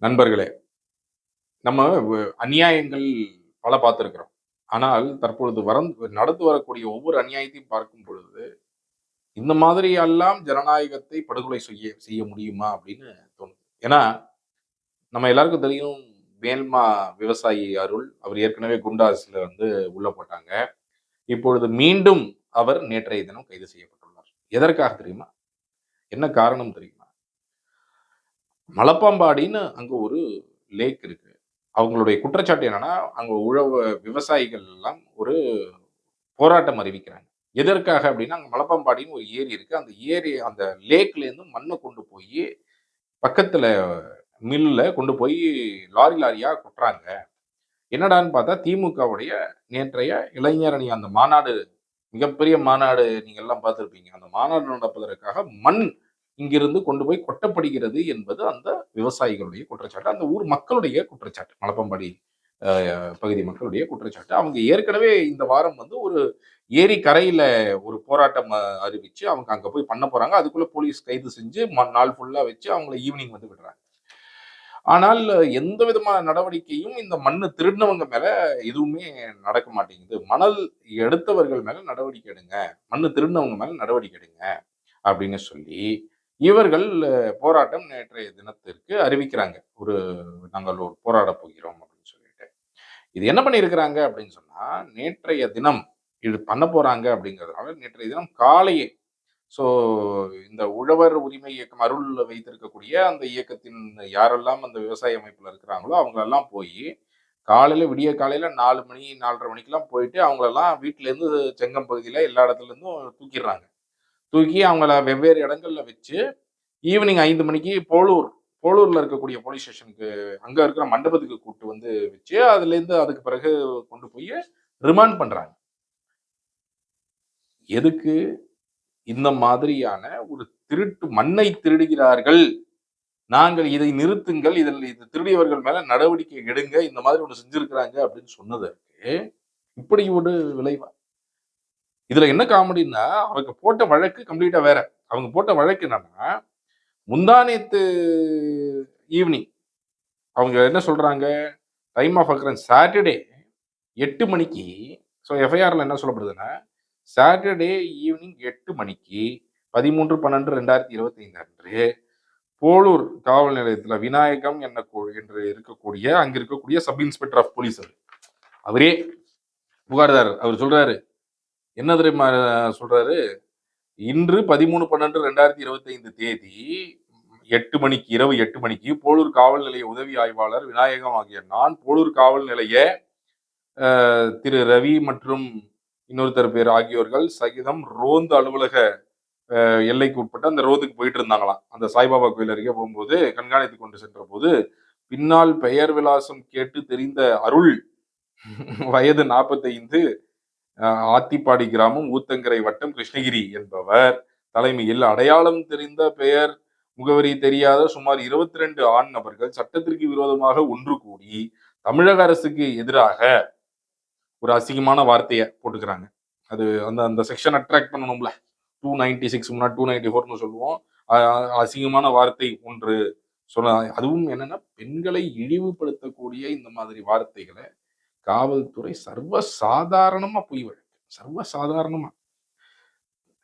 நண்பர்களே நம்ம வ- அநியாயங்கள் பல பார்த்திருக்கிறோம். ஆனால் தற்பொழுது வர நடந்து வரக்கூடிய ஒவ்வொரு அநியாயத்தையும் பார்க்கும் பொழுது இந்த மாதிரி எல்லாம் ஜனநாயகத்தை படுகொலை செய்ய செய்ய முடியுமா அப்படின்னு தோணுது. ஏன்னா நம்ம எல்லாருக்கும் தெரியும் வேல்மா விவசாயி அருள் அவர் ஏற்கனவே குண்டாஸ்ல வந்து உள்ள போட்டாங்க. இப்பொழுது மீண்டும் அவர் நேற்றைய தினம் கைது செய்யப்பட்டுள்ளார். எதற்காக தெரியுமா? என்ன காரணம் தெரியுமா? மலப்பாம்பாடின்னு அங்கே ஒரு லேக் இருக்குது அவங்களுடைய குற்றச்சாட்டு என்னன்னா அங்கே உழவு விவசாயிகள் எல்லாம் ஒரு போராட்டம் அறிவிக்கிறாங்க. எதற்காக அப்படின்னா அங்கே மலப்பாம்பாடின்னு ஒரு ஏரி இருக்குது அந்த ஏரி அந்த லேக்லேருந்து மண்ணை கொண்டு போய் பக்கத்தில் மில்லில் கொண்டு போய் லாரி லாரியாக கொட்டுறாங்க. என்னடான்னு பார்த்தா திமுகவுடைய நேற்றைய இளைஞரணி அந்த மாநாடு மிகப்பெரிய மாநாடு நீங்கள் எல்லாம் பார்த்துருப்பீங்க. அந்த மாநாடு நடப்பதற்காக மண் இங்கிருந்து கொண்டு போய் கொட்டப்படுகிறது என்பது அந்த விவசாயிகளுடைய குற்றச்சாட்டு. அந்த ஊர் மக்களுடைய குற்றச்சாட்டு. மலப்பம்பாடி பகுதி மக்களுடைய குற்றச்சாட்டு. அவங்க ஏற்கனவே இந்த வாரம் வந்து ஒரு ஏரி கரையில ஒரு போராட்டம் அறிவிச்சு அவங்க அங்க போய் பண்ண போறாங்க. அதுக்குள்ள போலீஸ் கைது செஞ்சு நாள் ஃபுல்லா வச்சு அவங்கள ஈவினிங் வந்து விடுறாங்க. ஆனால் எந்த விதமான நடவடிக்கையும் இந்த மண்ணு திருடினவங்க மேல எதுவுமே நடக்க மாட்டேங்குது. மணல் எடுத்தவர்கள் மேல நடவடிக்கை எடுங்க. மண்ணு திருடினவங்க மேல நடவடிக்கை எடுங்க. அப்படின்னு சொல்லி இவர்கள் போராட்டம் நேற்றைய தினத்திற்கு அறிவிக்கிறாங்க. ஒரு நாங்கள் ஒரு போராட போகிறோம் அப்படின்னு சொல்லிட்டு. இது என்ன பண்ணியிருக்கிறாங்க அப்படின்னு சொன்னா நேற்றைய தினம் இது பண்ண போறாங்க அப்படிங்கிறதுனால நேற்றைய தினம் காலையே ஸோ இந்த உழவர் உரிமை இயக்கம் அருள் வைத்திருக்கக்கூடிய அந்த இயக்கத்தின் யாரெல்லாம் அந்த விவசாய அமைப்பில் இருக்கிறாங்களோ அவங்களெல்லாம் போய் காலையில் விடிய காலையில் நாலு மணி நாலரை மணிக்கெல்லாம் போயிட்டு அவங்களெல்லாம் வீட்டிலேருந்து செங்கம் பகுதியில் எல்லா இடத்துல இருந்தும் தூக்கிடுறாங்க. தூக்கி அவங்கள வெவ்வேறு இடங்கள்ல வச்சு ஈவினிங் ஐந்து மணிக்கு போலூர் போலூர்ல இருக்கக்கூடிய போலீஸ் ஸ்டேஷனுக்கு அங்க இருக்கிற மண்டபத்துக்கு கூப்பிட்டு வந்து வச்சு அதுல இருந்து அதுக்கு பிறகு கொண்டு போய் ரிமாண்ட் பண்றாங்க. எதுக்கு? இந்த மாதிரியான ஒரு திருட்டு மண்ணை திருடுகிறார்கள். நாங்கள் இதை நிறுத்துங்கள் இதில் இது திருடியவர்கள் மேல நடவடிக்கை எடுங்க இந்த மாதிரி ஒன்று செஞ்சிருக்கிறாங்க அப்படின்னு சொன்னதற்கு இப்படி ஒரு விளைவா இதுல என்ன காமெடின்னா அவங்க போட்ட வழக்கு கம்ப்ளீட்டா வேற. அவங்க போட்ட வழக்கு என்னன்னா முந்தானேத்து ஈவினிங் அவங்க என்ன சொல்றாங்க? டைம் ஆஃப் அக்ரன்ஸ் சாட்டர்டே எட்டு மணிக்கு ஸோ எஃப்ஐஆர்ல என்ன சொல்லப்படுதுன்னா சாட்டர்டே ஈவினிங் எட்டு மணிக்கு பதிமூன்று பன்னெண்டு ரெண்டாயிரத்தி இருபத்தி ஐந்து அன்று போலூர் காவல் நிலையத்தில் விநாயகம் என்ன என்று இருக்கக்கூடிய அங்கே இருக்கக்கூடிய சப் இன்ஸ்பெக்டர் ஆஃப் போலீஸ் அவர். அவரே புகார்தார் அவர் சொல்றாரு என்ன தெரியுமா சொல்றாரு? இன்று பதிமூணு பன்னெண்டு ரெண்டாயிரத்தி இருபத்தி ஐந்து தேதி எட்டு மணிக்கு இரவு எட்டு மணிக்கு போலூர் காவல் நிலைய உதவி ஆய்வாளர் விநாயகம் ஆகிய நான் போலூர் காவல் நிலைய திரு ரவி மற்றும் இன்னொருத்தர் பேர் ஆகியோர்கள் சகிதம் ரோந்து அலுவலக எல்லைக்கு உட்பட்ட அந்த ரோதுக்கு போயிட்டு இருந்தாங்களாம். அந்த சாய்பாபா கோயில் அருகே போகும்போது கண்காணித்து கொண்டு சென்ற போது பின்னால் பெயர் விலாசம் கேட்டு தெரிந்த அருள் வயது நாற்பத்தைந்து ஆத்திப்பாடி கிராமம் ஊத்தங்கரை வட்டம் கிருஷ்ணகிரி என்பவர் தலைமையில் அடையாளம் தெரிந்த பெயர் முகவரி தெரியாத சுமார் இருபத்தி ரெண்டு ஆண் நபர்கள் சட்டத்திற்கு விரோதமாக ஒன்று கூடி தமிழக அரசுக்கு எதிராக ஒரு அசிங்கமான வார்த்தையை போட்டுக்கிறாங்க. அது அந்த அந்த செக்ஷன் அட்ராக்ட் பண்ணணும்ல. டூ நைன்டி சிக்ஸ் முன்னாடி டூ நைன்டி ஃபோர்னு சொல்லுவோம். அஹ் அசிங்கமான வார்த்தை ஒன்று சொல்ல அதுவும் என்னன்னா பெண்களை இழிவுபடுத்தக்கூடிய இந்த மாதிரி வார்த்தைகளை காவல்துறை சர்வ சாதாரணமா பொய் வழக்கு. சர்வ சாதாரணமா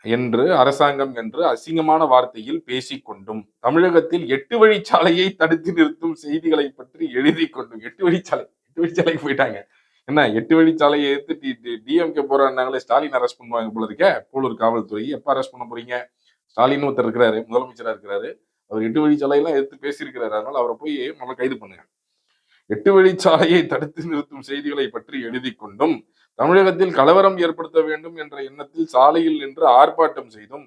என்று அரசாங்கம் என்று அசிங்கமான வார்த்தையில் பேசிக்கொண்டும் தமிழகத்தில் எட்டு வழிச்சாலையை தடுத்து நிறுத்தும் செய்திகளை பற்றி எழுதி கொண்டும். எட்டு வழிச்சாலை எட்டு வழிச்சாலைக்கு போயிட்டாங்க. என்ன எட்டு வழிச்சாலையை எடுத்து டிஎம்கே போறாங்களே ஸ்டாலின் அரெஸ்ட் பண்ணுவாங்க போல இருக்க போலூர் காவல்துறை. எப்ப அரெஸ்ட் பண்ண போறீங்க? ஸ்டாலின் ஒருத்தர் இருக்கிறாரு முதலமைச்சரா இருக்கிறாரு. அவர் எட்டு வழிச்சாலையெல்லாம் எடுத்து பேசியிருக்கிறாரு. அதனால அவரை போய் நம்ம கைது பண்ணுங்க. எட்டு வழிச்சாலையை தடுத்து நிறுத்தும் செய்திகளை பற்றி எழுதி கொண்டும் தமிழகத்தில் கலவரம் ஏற்படுத்த வேண்டும் என்ற எண்ணத்தில் சாலையில் நின்று ஆர்ப்பாட்டம் செய்தும்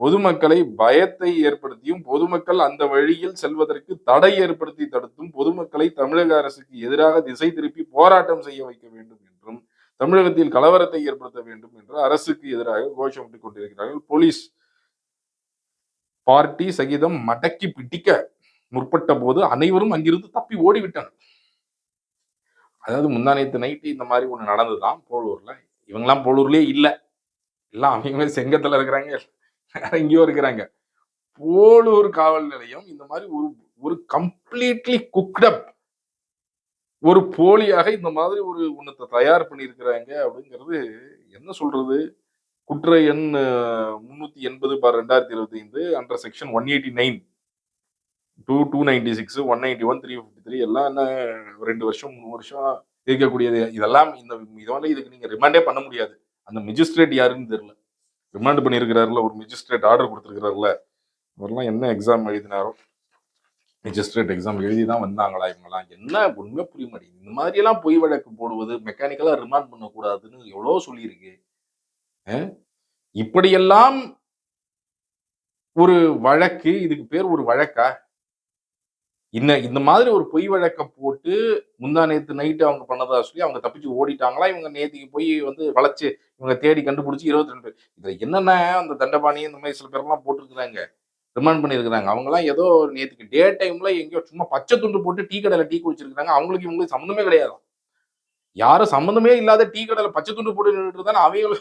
பொதுமக்களை பயத்தை ஏற்படுத்தியும் பொதுமக்கள் அந்த வழியில் செல்வதற்கு தடை ஏற்படுத்தி தடுத்தும் பொதுமக்களை தமிழக அரசுக்கு எதிராக திசை திருப்பி போராட்டம் செய்ய வைக்க வேண்டும் என்றும் தமிழகத்தில் கலவரத்தை ஏற்படுத்த வேண்டும் என்று அரசுக்கு எதிராக கோஷமிட்டுக் கொண்டிருக்கிறார்கள். போலீஸ் பார்ட்டி சகிதம் மடக்கி பிடிக்க முற்பட்ட போது அனைவரும் அங்கிருந்து தப்பி ஓடிவிட்டனர். அதாவது முந்தானேத்து நைட்டு இந்த மாதிரி ஒன்று நடந்ததுதான் போலூரில். இவங்கெல்லாம் போலூர்லேயே இல்லை. எல்லாம் அவங்க செங்கத்தில் இருக்கிறாங்க. வேற எங்கேயோ இருக்கிறாங்க. போலூர் காவல் நிலையம் இந்த மாதிரி ஒரு ஒரு கம்ப்ளீட்லி குக்டப் ஒரு போலியாக இந்த மாதிரி ஒரு ஒன்றத்தை தயார் பண்ணியிருக்கிறாங்க அப்படிங்கிறது என்ன சொல்றது? குற்ற எண் முன்னூத்தி எண்பது பார் ரெண்டாயிரத்தி இருபத்தி ஐந்து under section one eighty nine two two ninety six one ninety one three fifty three எல்லாம் என்ன ரெண்டு வருஷம் மூணு வருஷம் இருக்கக்கூடியது. இதெல்லாம் இந்த இதெல்லாம் இதுக்கு நீங்க ரிமாண்டே பண்ண முடியாது. அந்த மெஜிஸ்ட்ரேட் யாருன்னு தெரியல. ரிமாண்ட் பண்ணியிருக்கிறாருல ஒரு மெஜிஸ்ட்ரேட் ஆர்டர் கொடுத்துருக்கிறாருல அவரெல்லாம் என்ன எக்ஸாம் எழுதினாரோ? மெஜிஸ்ட்ரேட் எக்ஸாம் எழுதி தான் வந்தாங்களா இவங்கெல்லாம்? என்ன ஒன்றுமே புரிய மாட்டேங்குது இந்த மாதிரியெல்லாம் பொய் வழக்கு போடுவது மெக்கானிக்கலா ரிமாண்ட் பண்ணக்கூடாதுன்னு எவ்வளோ சொல்லியிருக்கு. இப்படியெல்லாம் ஒரு வழக்கு இதுக்கு பேர் ஒரு வழக்கா? இன்ன இந்த மாதிரி ஒரு பொய் வழக்கம் போட்டு முந்தா நேற்று நைட்டு அவங்க பண்ணதா சொல்லி அவங்க தப்பிச்சு ஓடிட்டாங்களா? இவங்க நேற்றுக்கு போய் வந்து வளைச்சு இவங்க தேடி கண்டுபிடிச்சி இருபத்தி ரெண்டு இதுல என்னென்ன அந்த தண்டபாணி இந்த மாதிரி சில பேர்லாம் போட்டிருக்கிறாங்க. ரிமாண்ட் பண்ணியிருக்கிறாங்க. அவங்கலாம் ஏதோ நேற்றுக்கு டே டைம்ல எங்கேயோ சும்மா பச்சை துண்டு போட்டு டீ கடையில் டீ குடிச்சிருக்கிறாங்க. அவங்களுக்கு இவங்களுக்கு சம்மந்தமே கிடையாது. யாரும் சம்மந்தமே இல்லாத டீ கடையில் பச்சை துண்டு போட்டு நின்றுட்டு தானே அவங்கள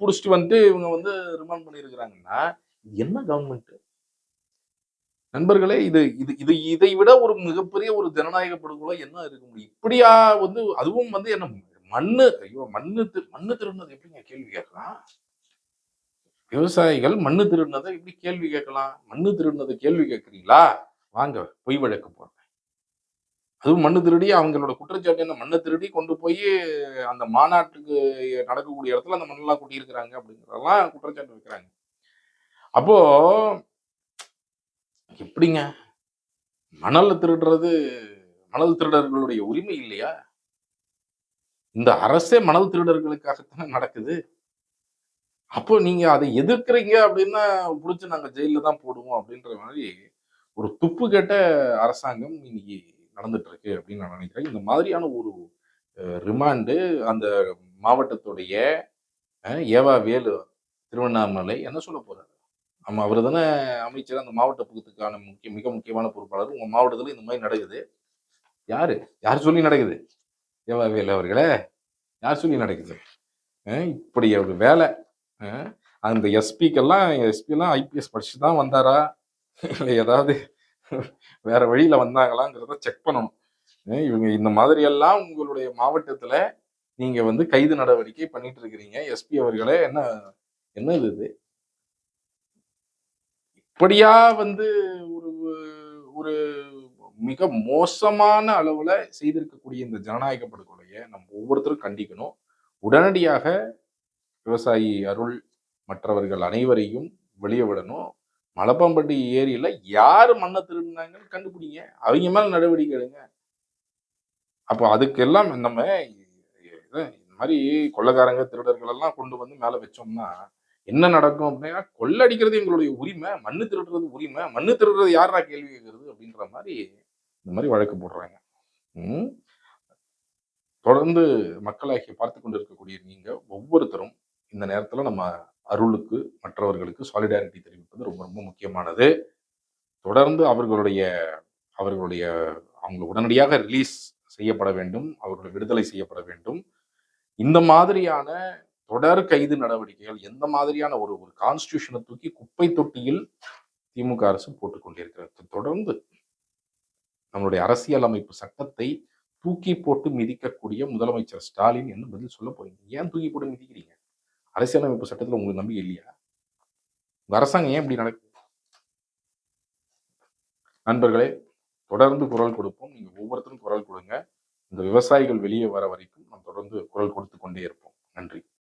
பிடிச்சிட்டு வந்துட்டு இவங்க வந்து ரிமாண்ட் பண்ணியிருக்கிறாங்கன்னா என்ன கவர்மெண்ட்டு நண்பர்களே இது இது இது இதை விட ஒரு மிகப்பெரிய ஒரு ஜனநாயக படுகொலை என்ன இருக்க முடியும்? இப்படியா வந்து அதுவும் வந்து என்ன மண்ணு ஐயோ மண்ணு மண்ணு திருநது எப்படிங்க கேள்வி கேட்கலாம்? விவசாயிகள் மண்ணு திருடினதை எப்படி கேள்வி கேட்கலாம்? மண்ணு திருடினதை கேள்வி கேட்குறீங்களா? வாங்க பொய் வழக்கு போடுறேன் அதுவும் மண்ணு திருடி அவங்களோட குற்றச்சாட்டு என்ன? மண்ணை திருடி கொண்டு போய் அந்த மாநாட்டுக்கு நடக்கக்கூடிய இடத்துல அந்த மண்ணெல்லாம் கொட்டியிருக்கிறாங்க அப்படிங்கிறதெல்லாம் குற்றச்சாட்டு வைக்கிறாங்க. அப்போ எப்படிங்க? மணலை திருடுறது மணல் திருடர்களுடைய உரிமை இல்லையா? இந்த அரசே மணல் திருடர்களுக்காகத்தானே நடக்குது? அப்போ நீங்க அதை எதிர்க்கிறீங்க அப்படின்னா பிடிச்சி நாங்க ஜெயில தான் போடுவோம் அப்படின்ற மாதிரி ஒரு துப்பு கேட்ட அரசாங்கம் இன்னைக்கு நடந்துட்டு இருக்கு அப்படின்னு நான் நினைக்கிறேன். இந்த மாதிரியான ஒரு ரிமாண்டு அந்த மாவட்டத்துடைய ஏவா வேலு திருவண்ணாமலை என்ன சொல்ல போறாரு? ஆமாம் அவர் தானே அமைச்சர் அந்த மாவட்ட பகுதிக்கான முக்கிய மிக முக்கியமான பொறுப்பாளர். உங்கள் மாவட்டத்தில் இந்த மாதிரி நடக்குது. யார்? யார் சொல்லி நடக்குது? ஏவா அவர்களே யார் சொல்லி நடக்குது? இப்படி ஒரு வேலை. அந்த எஸ்பிக்கெல்லாம் எஸ்பிலாம் ஐபிஎஸ் படிச்சு தான் வந்தாரா? இல்லை ஏதாவது வேற வழியில் வந்தாங்களாங்கிறத செக் பண்ணணும். இவங்க இந்த மாதிரியெல்லாம் உங்களுடைய மாவட்டத்தில் நீங்கள் வந்து கைது நடவடிக்கை பண்ணிட்டு இருக்கிறீங்க. எஸ்பி அவர்களே என்ன என்ன இது? இப்படியா வந்து ஒரு ஒரு மிக மோசமான அளவுல செய்திருக்கக்கூடிய இந்த ஜனநாயக படுகொலையை நம்ம ஒவ்வொருத்தரும் கண்டிக்கணும். உடனடியாக விவசாயி அருள் மற்றவர்கள் அனைவரையும் வெளியே விடணும். மலப்பாம்பட்டி ஏரியில யார் மண்ணை திருடினாங்கன்னு கண்டுபிடிங்க. அவங்க மேல நடவடிக்கை எடுங்க. அப்போ அதுக்கெல்லாம் நம்ம இந்த மாதிரி கொள்ளக்காரங்க திருடர்கள் எல்லாம் கொண்டு வந்து மேலே வச்சோம்னா என்ன நடக்கும் அப்படின்னா கொள்ளடிக்கிறது எங்களுடைய உரிமை மண்ணு திருடுறது உரிமை மண்ணு திருடுறது யாரா கேள்வி கேட்கறது அப்படின்ற மாதிரி இந்த மாதிரி வழக்கு போடுறாங்க. தொடர்ந்து மக்களாகி பார்த்து கொண்டு இருக்கக்கூடிய நீங்க ஒவ்வொருத்தரும் இந்த நேரத்தில் நம்ம அருளுக்கு மற்றவர்களுக்கு சாலிடாரிட்டி தெரிவிப்பது ரொம்ப ரொம்ப முக்கியமானது. தொடர்ந்து அவர்களுடைய அவர்களுடைய அவங்க உடனடியாக ரிலீஸ் செய்யப்பட வேண்டும் அவர்கள் விடுதலை செய்யப்பட வேண்டும். இந்த மாதிரியான தொடர் கைது நடவடிக்கைகள் எந்த மாதிரியான ஒரு ஒரு கான்ஸ்டியூஷனை தூக்கி குப்பை தொட்டியில் திமுக அரசு போட்டுக்கொண்டிருக்கிறது தொடர்ந்து நம்மளுடைய அரசியல் அமைப்பு சட்டத்தை தூக்கி போட்டு மிதிக்கக்கூடிய முதலமைச்சர் ஸ்டாலின் என்ன பதில் சொல்ல போறீங்க? ஏன் தூக்கி போட்டு மிதிக்கிறீங்க? அரசியலமைப்பு சட்டத்தில் உங்களுக்கு நம்பிக்கை இல்லையா? உங்க அரசாங்கம் ஏன் இப்படி நடக்குது? நண்பர்களே தொடர்ந்து குரல் கொடுப்போம். நீங்க ஒவ்வொருத்தரும் குரல் கொடுங்க. இந்த விவசாயிகள் வெளியே வர வரைக்கும் நாம் தொடர்ந்து குரல் கொடுத்து கொண்டே இருப்போம். நன்றி.